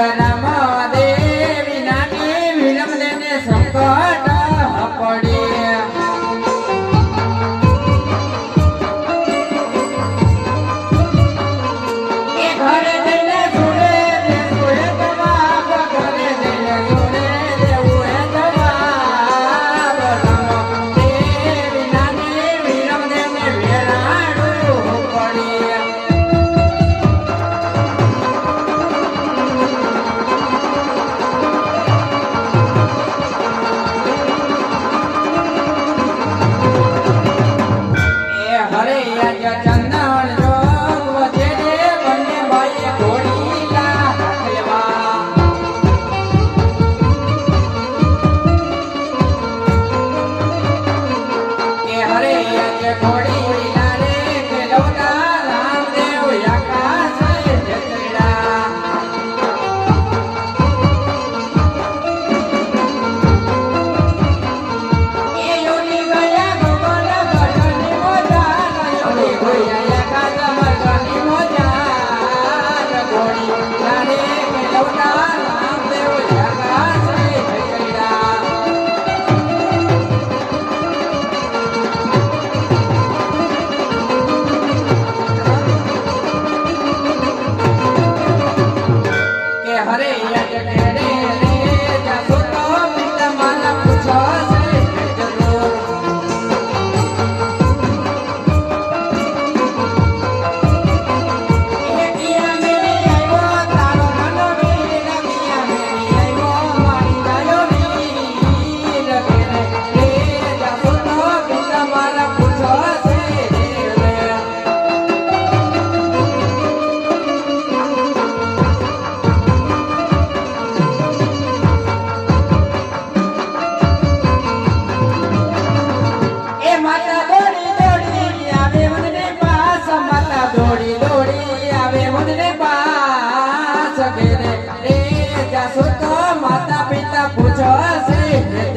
Jagana ya ya ya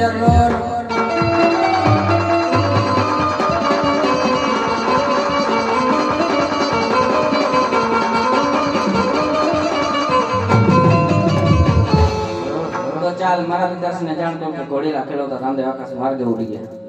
kilometre road તો ચાલ, મારા દર્શન જાણતો કે ઘોડી રાખેલો તો સાંધે આકાશ માર્ગે ઉડી ગયા